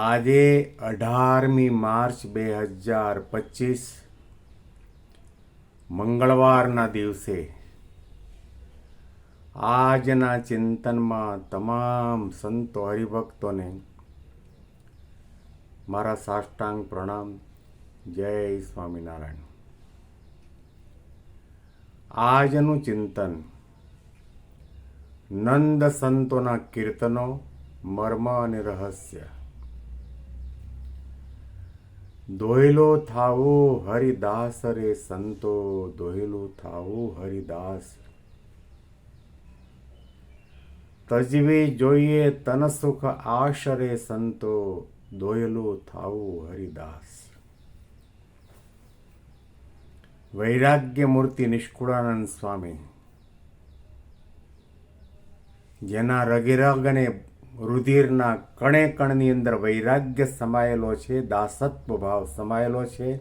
આજે અઢારમી માર્ચ બે હજાર પચીસ, મંગળવારના દિવસે આજના ચિંતનમાં તમામ સંતો હરિભક્તોને મારા સાષ્ટાંગ પ્રણામ. જય સ્વામિનારાયણ. આજનું ચિંતન નંદ સંતોના કીર્તનો, મર્મ અને રહસ્ય. દોયલો થાવો હરિદાસ રે સંતો દોહેલો થાવો હરિદાસ. તજવી જોઈએ તન સુખ આશરે સંતો દોયલો થાવું હરિદાસ. વૈરાગ્ય મૂર્તિ નિષ્કુળાનંદ સ્વામી, જેના રગે રગ અને રુધિરના કણે કણની અંદર વૈરાગ્ય સમાયેલો છે, દાસત્વ ભાવ સમાયેલો છે,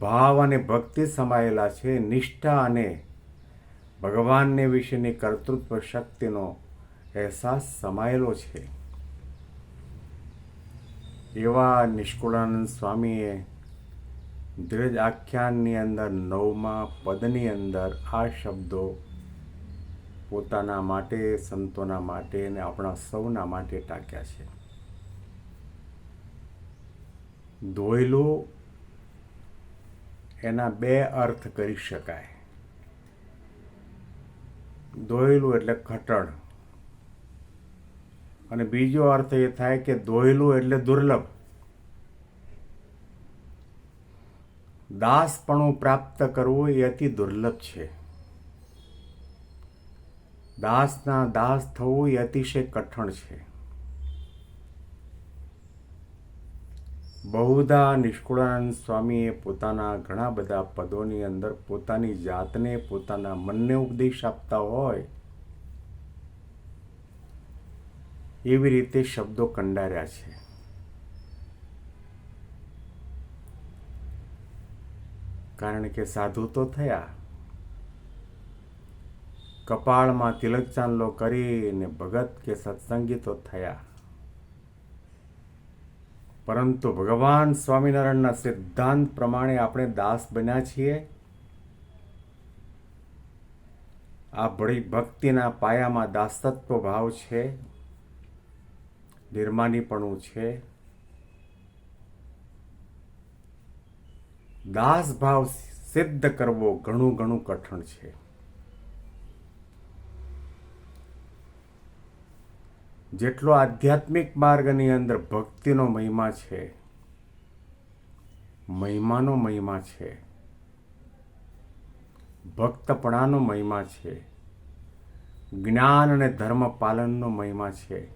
ભાવ અને ભક્તિ સમાયેલા છે, નિષ્ઠા અને ભગવાનને વિશેની કર્તૃત્વ શક્તિનો અહેસાસ સમાયેલો છે. એવા નિષ્કુળાનંદ સ્વામીએ ધીરજ આખ્યાનની અંદર નવમા પદની અંદર આ શબ્દો પોતાના માટે, સંતોના માટે અને આપણા સૌના માટે ટાંક્યા છે. દોયલું એના બે અર્થ કરી શકાય. ધોયેલું એટલે ખટણ. અને બીજો અર્થ એ થાય કે ધોયેલું એટલે દુર્લભ. દાસપણું પ્રાપ્ત કરવું એ અતિ દુર્લભ છે. દાસના દાસ થવું એ અતિશય કઠણ છે. બહુધા નિષ્કુળાનંદ સ્વામીએ પોતાના ઘણા બધા પદોની અંદર પોતાની જાતને, પોતાના મનને ઉપદેશ આપતા હોય, એવી રીતે શબ્દો કંડાર્યા છે. કારણ કે સાધુ તો થયા. કપાળમાં તિલક ચાંદલો કરીને ભગત કે સત્સંગી તો થયા. પરંતુ ભગવાન સ્વામિનારાયણના સિદ્ધાંત પ્રમાણે આપણે દાસ બન્યા છીએ. આ ભળી ભક્તિના પાયામાં દાસત્વ ભાવ છે. નિર્માનીપણું છે. દાસ ભાવ સિદ્ધ કરવો ઘણું ઘણું કઠણ છે. જેટલો આધ્યાત્મિક માર્ગની અંદર ભક્તિનો મહિમા છે, મહિમાનો મહિમા છે, ભક્તપણાનો મહિમા છે, જ્ઞાન અને ધર્મ પાલનનો મહિમા છે,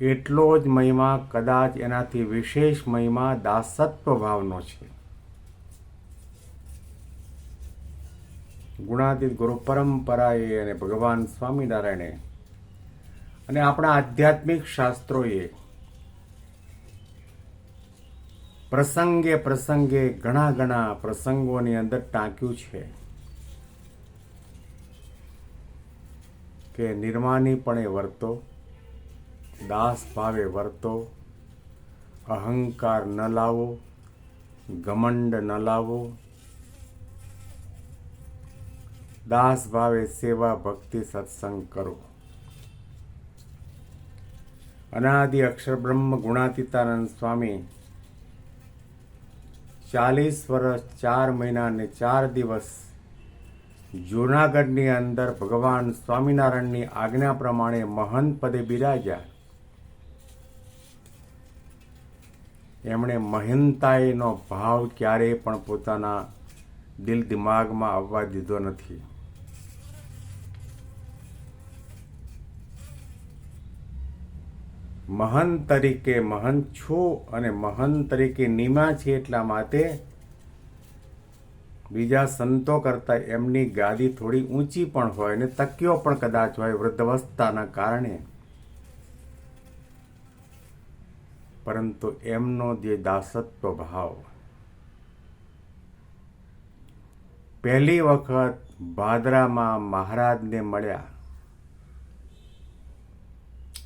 એટલો જ મહિમા કદાચ એનાથી વિશેષ મહિમા દાસત્વ ભાવનો છે. ગુણાતીત ગુરુ પરંપરાએ અને ભગવાન સ્વામિનારાયણે અને આપણા આધ્યાત્મિક શાસ્ત્રોએ પ્રસંગે પ્રસંગે ઘણા ઘણા પ્રસંગોની અંદર ટાંક્યું છે કે નિર્માનીપણે વર્તો, દાસ ભાવે વર્તો, અહંકાર ન લાવો, ઘમંડ ન લાવો, દાસ ભાવે સેવા ભક્તિ સત્સંગ કરો. અનાદિ અક્ષર બ્રહ્મ ગુણાતીતાનંદ સ્વામી ચાલીસ વર્ષ ચાર મહિના અને ચાર દિવસ જૂનાગઢની અંદર ભગવાન સ્વામિનારાયણની આજ્ઞા પ્રમાણે મહંત પદે બિરાજ્યા એમણે મહિનતાઈનો ભાવ ક્યારેય પણ પોતાના દિલ દિમાગમાં આવવા દીધો નથી મહંત તરીકે મહંત છો અને મહંત તરીકે નિમા છે એટલા માટે બીજા સંતો કરતાં એમની ગાદી થોડી ઊંચી પણ હોય અને તકીઓ પણ કદાચ હોય વૃદ્ધવસ્થાના કારણે. પરંતુ એમનો જે દાસત્વ ભાવ. પહેલી વખત ભાદરામાં મહારાજને મળ્યા.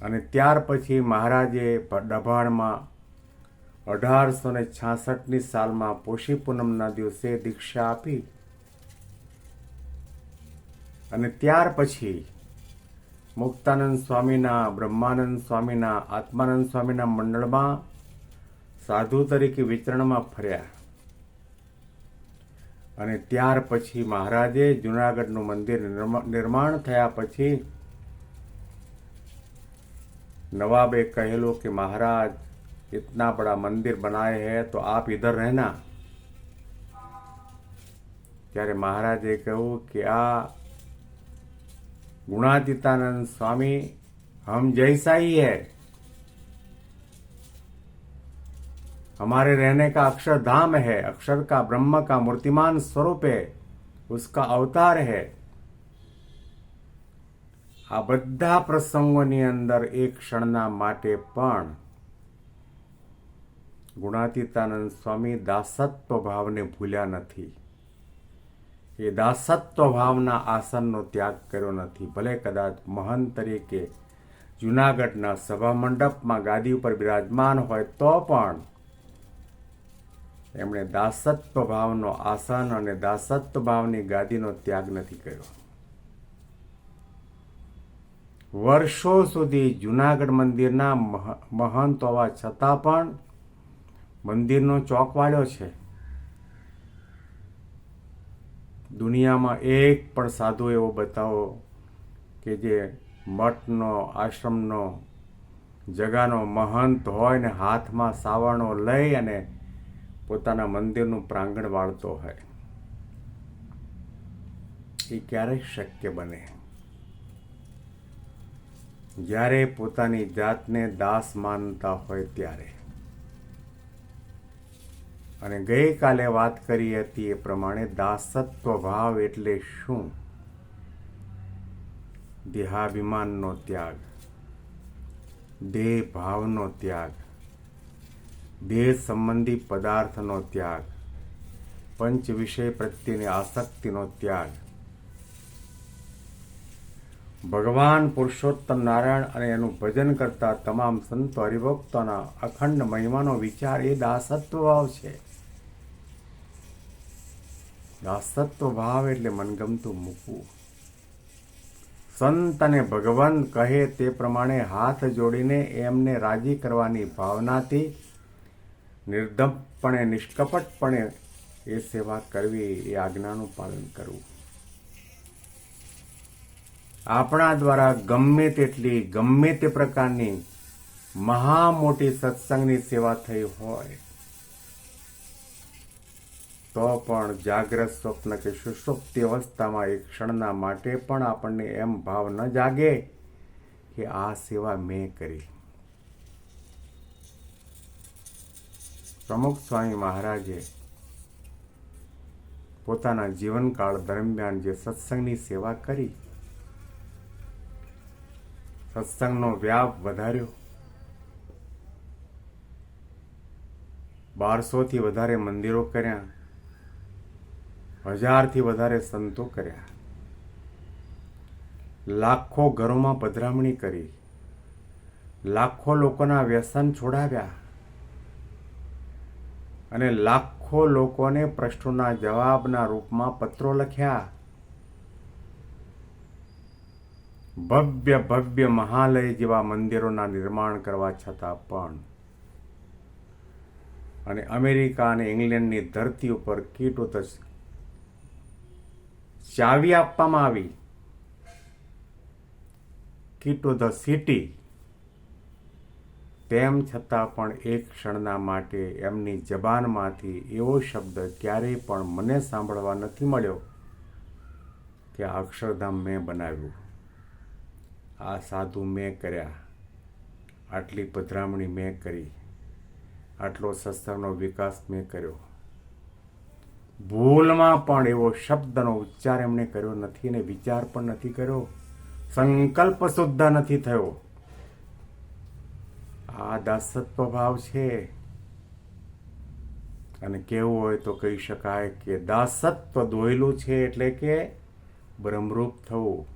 અને ત્યાર પછી મહારાજે ડભાણમાં અઢારસો ને છાસઠની સાલમાં પોષી પૂનમના દિવસે દીક્ષા આપી અને ત્યાર પછી મુક્તાનંદ સ્વામીના, બ્રહ્માનંદ સ્વામીના, આત્માનંદ સ્વામીના મંડળમાં સાધુ તરીકે વિચરણમાં ફર્યા. અને ત્યાર પછી મહારાજે જુનાગઢનું મંદિર નિર્મા- નિર્માણ થયા પછી नवाब एक कहेलो कि महाराज इतना बड़ा मंदिर बनाए हैं तो आप इधर रहना ત્યારે મહારાજે કહ્યું કે આ गुणातीतानंद स्वामी हम जैसा ही है हमारे रहने का अक्षर धाम है अक्षर का ब्रह्म का मूर्तिमान स्वरूप है उसका अवतार है આ બધા પ્રસંગોની અંદર એક ક્ષણના માટે પણ ગુણાતીતાનંદ સ્વામી દાસત્વ ભાવને ભૂલ્યા નથી. એ દાસત્વ ભાવના આસનનો ત્યાગ કર્યો નથી. ભલે કદાચ મહંત તરીકે જુનાગઢના સભા મંડપમાં ગાદી ઉપર બિરાજમાન હોય તો પણ એમણે દાસત્વ ભાવનો આસન અને દાસત્વ ભાવની ગાદીનો ત્યાગ નથી કર્યો. વર્ષો સુધી જુનાગઢ મંદિરના મહ- મહંત હોવા છતાં પણ મંદિરનો ચોકવાળ્યો છે. દુનિયામાં એક પણ સાધુ એવો બતાવો કે જે મઠનો, આશ્રમનો, જગાનો મહંત હોય ને હાથમાં સાવરણો લઈ અને પોતાના મંદિરનું પ્રાંગણ વાળતો હોય. એ ક્યારેય શક્ય બને. જ્યારે પોતાની જાતને દાસ માનતા હોય ત્યારે. અને ગઈકાલે વાત કરી હતી એ પ્રમાણે દાસત્વ ભાવ એટલે શું? દેહાભિમાનનો ત્યાગ દેહ ભાવનો ત્યાગ દેહ સંબંધી પદાર્થનો ત્યાગ, પંચ વિષય પ્રત્યેની આસક્તિનો ત્યાગ ભગવાન પુરુષોત્તમ નારાયણ અને એનું ભજન કરતા તમામ સંતો હરિભક્તોના અખંડ મહિમાનો વિચાર એ દાસત્વ ભાવ છે. દાસત્વ ભાવ એટલે મનગમતું મૂકવું. સંત અને ભગવાન કહે તે પ્રમાણે હાથ જોડીને એમને રાજી કરવાની ભાવનાથી નિર્ધમપણે નિષ્કપટપણે એ સેવા કરવી એ આજ્ઞાનું પાલન કરવું. આપણા દ્વારા ગમે તેટલી, ગમે તે પ્રકારની મહા મોટી સત્સંગની સેવા થઈ હોય, તો પણ જાગ્રત સ્વપ્ન કે સુષુપ્તિ અવસ્થામાં એક ક્ષણના માટે પણ આપણને એમ ભાવ ન જાગે કે આ સેવા મેં કરી. પ્રમુખ સ્વામી મહારાજે પોતાના જીવનકાળ દરમિયાન જે સત્સંગની સેવા કરી સત્સંગનો વ્યાપ વધાર્યો. બારસોથી વધારે મંદિરો કર્યા. હજારથી વધારે સંતો કર્યા. લાખો ઘરોમાં પધરામણી કરી. લાખો લોકોના વ્યસન છોડાવ્યા. અને લાખો લોકોને પ્રશ્નોના જવાબના રૂપમાં પત્રો લખ્યા. ભવ્ય ભવ્ય મહાલય જેવા મંદિરોના નિર્માણ કરવા છતાં પણ અને અમેરિકા અને ઇંગ્લેન્ડની ધરતી ઉપર કીટો ચાવી આપવામાં આવી. કીટો ધ સિટી. તેમ છતાં પણ એક ક્ષણના માટે એમની જબાનમાંથી એવો શબ્દ ક્યારેય પણ મને સાંભળવા નથી મળ્યો કે અક્ષરધામ મેં બનાવ્યું. આ સાધુ મેં કર્યા. આટલી પધરામણી મેં કરી. આટલો શસ્ત્રનો વિકાસ મેં કર્યો. ભૂલમાં પણ એવો શબ્દનો ઉચ્ચાર એમણે કર્યો નથી ને વિચાર પણ નથી કર્યો. સંકલ્પ શુદ્ધ નથી થયો. આ દાસત્વ ભાવ છે. અને કેવું હોય તો કહી શકાય કે દાસત્વ દોયલું છે એટલે કે બ્રહ્મરૂપ થવું.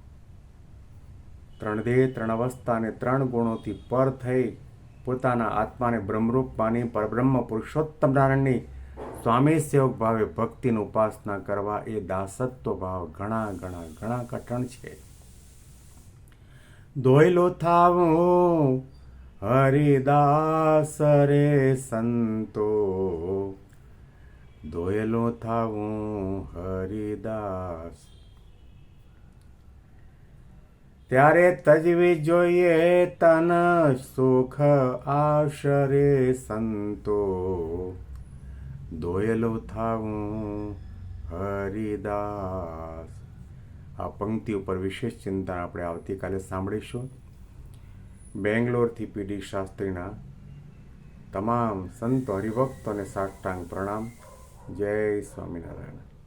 ત્રણ દેહ, ત્રણ અવસ્થા અને ત્રણ ગુણોથી પર થઈ પોતાના આત્માને બ્રહ્મરૂપ માની પરબ્રહ્મ પુરુષોત્તમ નારાયણની સ્વામી સેવક ભાવે ભક્તિની ઉપાસના કરવા એ દાસત્વ ભાવ ઘણા ઘણા ઘણા કઠણ છે. દોયલો થાવું, હરિદાસ રે સંતો. દોયલો થાવું, હરિદાસ. ત્યારે તજવી જોઈએ તન સુખ આશરે સંતો. દોયલો થાવું હરિદાસ. આ પંક્તિ ઉપર વિશેષ ચિંતન આપણે આવતીકાલે સાંભળીશું. બેંગ્લોરથી પીડી શાસ્ત્રીના તમામ સંતો હરિભક્તોને સાષ્ટાંગ પ્રણામ. જય સ્વામિનારાયણ.